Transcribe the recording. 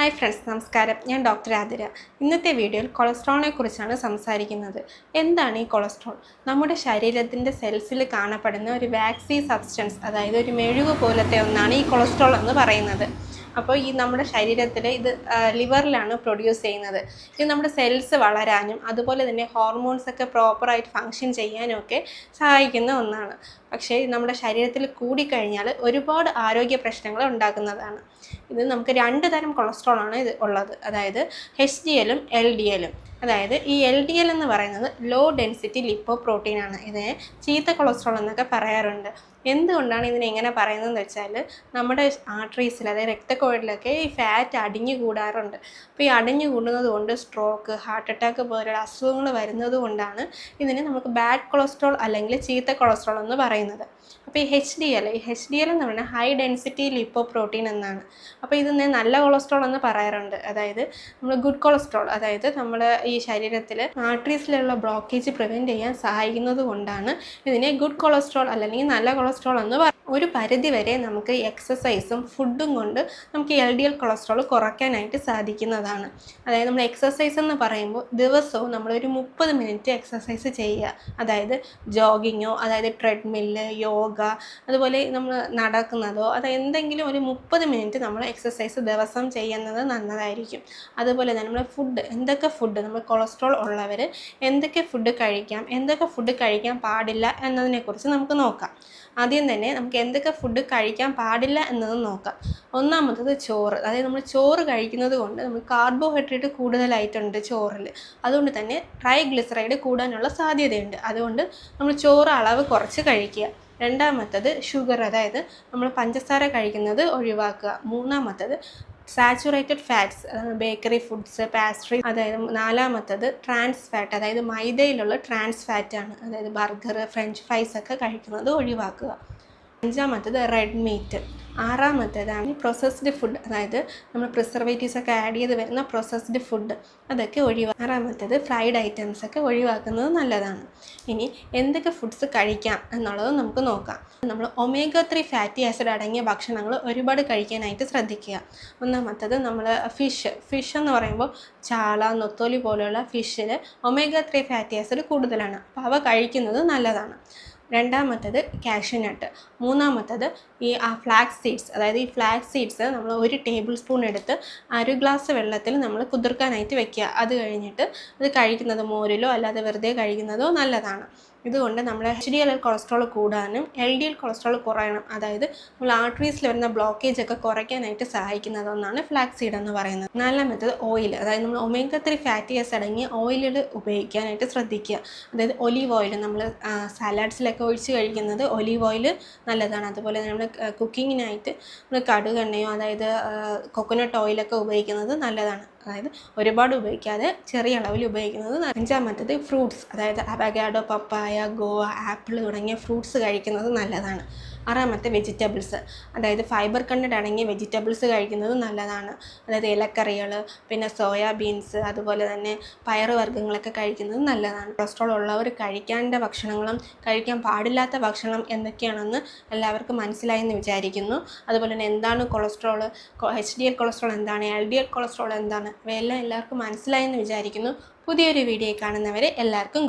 Hi friends നമസ്കാരം. ഞാൻ doctor Athira. ഇന്നത്തെ വീഡിയോയിൽ കൊളസ്ട്രോളിനെ കുറിച്ചാണ് സംസാരിക്കുന്നത്. എന്താണ് ഈ കൊളസ്ട്രോൾ നമ്മുടെ ശരീരത്തിന്റെ സെൽസിൽ കാണപ്പെടുന്ന ഒരു വാക്സി സബ്സ്റ്റൻസ് അതായത് ഒരു മെഴുക് പോലത്തെ ഒന്നാണ് ഈ കൊളസ്ട്രോൾ എന്ന് പറയുന്നത്. അപ്പോൾ ഈ നമ്മുടെ ശരീരത്തിൽ ഇത് ലിവറിലാണ് പ്രൊഡ്യൂസ് ചെയ്യുന്നത്. ഇത് നമ്മുടെ സെൽസ് വളരാനും അതുപോലെ തന്നെ ഹോർമോൺസ് ഒക്കെ പ്രോപ്പറായിട്ട് ഫങ്ഷൻ ചെയ്യാനും ഒക്കെ സഹായിക്കുന്ന ഒന്നാണ്. പക്ഷേ നമ്മുടെ ശരീരത്തിൽ കൂടിക്കഴിഞ്ഞാൽ ഒരുപാട് ആരോഗ്യ പ്രശ്നങ്ങൾ ഉണ്ടാക്കുന്നതാണ്. ഇത് നമുക്ക് രണ്ട് തരം കൊളസ്ട്രോളാണ് ഇത് ഉള്ളത്. അതായത് എച്ച് ഡി എല്ലും എൽ ഡി എല്ലും അതായത് ഈ എൽ ഡി എൽ എന്ന് പറയുന്നത് ലോ ഡെൻസിറ്റി ലിപ്പോ പ്രോട്ടീൻ ആണ്. ഇതിനെ ചീത്ത കൊളസ്ട്രോൾ എന്നൊക്കെ പറയാറുണ്ട്. എന്തുകൊണ്ടാണ് ഇതിനെ എങ്ങനെ പറയുന്നതെന്ന് വെച്ചാൽ നമ്മുടെ ആർട്ടറീസിൽ അതായത് രക്തക്കോഴിലൊക്കെ ഈ ഫാറ്റ് അടിഞ്ഞു കൂടാറുണ്ട്. അപ്പോൾ ഈ അടിഞ്ഞു കൂടുന്നത് കൊണ്ട് സ്ട്രോക്ക് ഹാർട്ട് അറ്റാക്ക് പോലുള്ള അസുഖങ്ങൾ വരുന്നത് കൊണ്ടാണ് ഇതിനെ നമുക്ക് ബാഡ് കൊളസ്ട്രോൾ അല്ലെങ്കിൽ ചീത്ത കൊളസ്ട്രോൾ എന്ന് പറയുന്നത്. അപ്പോൾ ഈ എച്ച് ഡി എൽ ഈ എച്ച് ഡി എൽ എന്ന് പറഞ്ഞാൽ ഹൈ ഡെൻസിറ്റി ലിപ്പോ പ്രോട്ടീൻ എന്നാണ് അപ്പോൾ ഇതിനെ നല്ല കൊളസ്ട്രോൾ എന്ന് പറയാറുണ്ട്. അതായത് നമ്മൾ ഗുഡ് കൊളസ്ട്രോൾ അതായത് നമ്മൾ ഈ ശരീരത്തിൽ ആർട്ടറീസിലുള്ള ബ്ലോക്കേജ് പ്രിവെന്റ് ചെയ്യാൻ സഹായിക്കുന്നത് കൊണ്ടാണ് ഇതിനെ ഗുഡ് കൊളസ്ട്രോൾ അല്ലെങ്കിൽ നല്ല കൊളസ്ട്രോൾ എന്ന് പറ ഒരു പരിധി വരെ നമുക്ക് എക്സസൈസും ഫുഡും കൊണ്ട് നമുക്ക് എൽ ഡി എൽ കൊളസ്ട്രോൾ കുറയ്ക്കാനായിട്ട് സാധിക്കുന്നതാണ്. അതായത് നമ്മൾ എക്സസൈസ് എന്ന് പറയുമ്പോൾ ദിവസവും നമ്മളൊരു മുപ്പത് മിനിറ്റ് എക്സസൈസ് ചെയ്യുക. അതായത് ജോഗിങ്ങോ അതായത് ട്രെഡ്മില്ല് യോഗ അതുപോലെ നമ്മൾ നടക്കുന്നതോ അത് എന്തെങ്കിലും ഒരു മുപ്പത് മിനിറ്റ് നമ്മൾ എക്സസൈസ് ദിവസം ചെയ്യുന്നത് നല്ലതായിരിക്കും. അതുപോലെ തന്നെ നമ്മൾ ഫുഡ് എന്തൊക്കെ ഫുഡ് നമ്മൾ കൊളസ്ട്രോൾ ഉള്ളവർ എന്തൊക്കെ ഫുഡ് കഴിക്കാം എന്തൊക്കെ ഫുഡ് കഴിക്കാൻ പാടില്ല എന്നതിനെക്കുറിച്ച് നമുക്ക് നോക്കാം. ആദ്യം തന്നെ നമുക്ക് എന്തൊക്കെ ഫുഡ് കഴിക്കാൻ പാടില്ല എന്നത് നോക്കാം. ഒന്നാമത്തത് ചോറ്. അതായത് നമ്മൾ ചോറ് കഴിക്കുന്നത് കൊണ്ട് നമുക്ക് കാർബോഹൈഡ്രേറ്റ് കൂടുതലായിട്ടുണ്ട് ചോറിൽ. അതുകൊണ്ട് തന്നെ ട്രൈഗ്ലിസറൈഡ് കൂടാനുള്ള സാധ്യതയുണ്ട്. അതുകൊണ്ട് നമ്മൾ ചോറ് അളവ് കുറച്ച് കഴിക്കുക. രണ്ടാമത്തത് ഷുഗർ അതായത് നമ്മൾ പഞ്ചസാര കഴിക്കുന്നത് ഒഴിവാക്കുക. മൂന്നാമത്തത് സാച്ചുറേറ്റഡ് ഫാറ്റ്സ് അതായത് ബേക്കറി ഫുഡ്സ് പാസ്ട്രി അതായത് നാലാമത്തത് ട്രാൻസ് ഫാറ്റ് അതായത് മൈദയിലുള്ള ട്രാൻസ് ഫാറ്റാണ് അതായത് ബർഗർ ഫ്രഞ്ച് ഫ്രൈസ് ഒക്കെ കഴിക്കുന്നത് ഒഴിവാക്കുക. അഞ്ചാമത്തത് റെഡ് മീറ്റ് ആറാമത്തേതാണ് പ്രോസസ്ഡ് ഫുഡ് അതായത് നമ്മൾ പ്രിസർവേറ്റീവ്സ് ഒക്കെ ആഡ് ചെയ്ത് വരുന്ന പ്രോസസ്ഡ് ഫുഡ് അതൊക്കെ ഒഴിവാ ആറാമത്തേത് ഫ്രൈഡ് ഐറ്റംസ് ഒക്കെ ഒഴിവാക്കുന്നത് നല്ലതാണ്. ഇനി എന്തൊക്കെ ഫുഡ്സ് കഴിക്കാം എന്നുള്ളത് നമുക്ക് നോക്കാം. നമ്മൾ ഒമേഗ ത്രീ ഫാറ്റി ആസിഡ് അടങ്ങിയ ഭക്ഷണങ്ങൾ ഒരുപാട് കഴിക്കാനായിട്ട് ശ്രദ്ധിക്കുക. ഒന്നാമത്തത് നമ്മൾ ഫിഷ് ഫിഷ് എന്ന് പറയുമ്പോൾ ചാള നൊത്തോലി പോലെയുള്ള ഫിഷിൽ ഒമേഗ ത്രീ ഫാറ്റി ആസിഡ് കൂടുതലാണ്. അപ്പോൾ അവ കഴിക്കുന്നത് നല്ലതാണ്. രണ്ടാമത്തത് കാഷ്യൂനട്ട് മൂന്നാമത്തത് ഈ ആ ഫ്ലാക്സ് സീഡ്സ് അതായത് ഈ ഫ്ലാക്സ് സീഡ്സ് നമ്മൾ ഒരു ടേബിൾ സ്പൂൺ എടുത്ത് ഒരു ഗ്ലാസ് വെള്ളത്തിൽ നമ്മൾ കുതിർക്കാനായിട്ട് വെക്കുക. അത് കഴിഞ്ഞിട്ട് അത് കഴിക്കുന്നത് മോരിലോ അല്ലാതെ വെറുതെ കഴിക്കുന്നതോ നല്ലതാണ്. ഇതുകൊണ്ട് നമ്മൾ എച്ച് ഡി എൽ കൊളസ്ട്രോൾ കൂടാനും എൽ ഡി എൽ കൊളസ്ട്രോൾ കുറയണം. അതായത് നമ്മൾ ആർട്ടറീസിൽ വരുന്ന ബ്ലോക്കേജ് ഒക്കെ കുറയ്ക്കാനായിട്ട് സഹായിക്കുന്നത് ഒന്നാണ് ഫ്ലാക്സ് സീഡ് എന്ന് പറയുന്നത്. നാലാമത്തത് ഓയിൽ അതായത് നമ്മൾ ഒമേഗ ത്രീ ഫാറ്റി ആസിഡ് അടങ്ങിയ ഓയിലുകൾ ഉപയോഗിക്കാനായിട്ട് ശ്രദ്ധിക്കുക. അതായത് ഒലീവ് ഓയിൽ നമ്മൾ സാലാഡ്സിലൊക്കെ ഒഴിച്ച് കഴിക്കുന്നത് ഒലീവ് ഓയിൽ നല്ലതാണ്. അതുപോലെ നമ്മൾ കുക്കിങ്ങിനായിട്ട് നമ്മൾ കടുകെണ്ണയോ അതായത് കൊക്കനട്ട് ഓയിലൊക്കെ ഉപയോഗിക്കുന്നത് നല്ലതാണ്. അതായത് ഒരുപാട് ഉപയോഗിക്കാതെ ചെറിയ അളവിൽ ഉപയോഗിക്കുന്നത് അഞ്ചാമത്തത് ഫ്രൂട്ട്സ് അതായത് അവഗാഡോ പപ്പായ ഗോവ ആപ്പിൾ തുടങ്ങിയ ഫ്രൂട്ട്സ് കഴിക്കുന്നത് നല്ലതാണ്. ആറാമത്തെ വെജിറ്റബിൾസ്. അതായത് ഫൈബർ കണ്ടന്റ് അടങ്ങിയ വെജിറ്റബിൾസ് കഴിക്കുന്നത് നല്ലതാണ്. അതായത് ഇലക്കറികൾ പിന്നെ സോയാബീൻസ് അതുപോലെ തന്നെ പയറുവർഗങ്ങളൊക്കെ കഴിക്കുന്നത് നല്ലതാണ്. കൊളസ്ട്രോൾ ഉള്ളവർ കഴിക്കേണ്ട ഭക്ഷണങ്ങളും കഴിക്കാൻ പാടില്ലാത്ത ഭക്ഷണം എന്തൊക്കെയാണെന്ന് എല്ലാവർക്കും മനസ്സിലായെന്ന് വിചാരിക്കുന്നു. അതുപോലെ തന്നെ എന്താണ് cholesterol H D L cholesterol എന്താണ്? എൽ ഡി എൽ കൊളസ്ട്രോൾ എന്താണ്? ഇവയെല്ലാം എല്ലാവർക്കും മനസ്സിലായെന്ന് വിചാരിക്കുന്നു. പുതിയൊരു വീഡിയോ കാണുന്നവരെ എല്ലാവർക്കും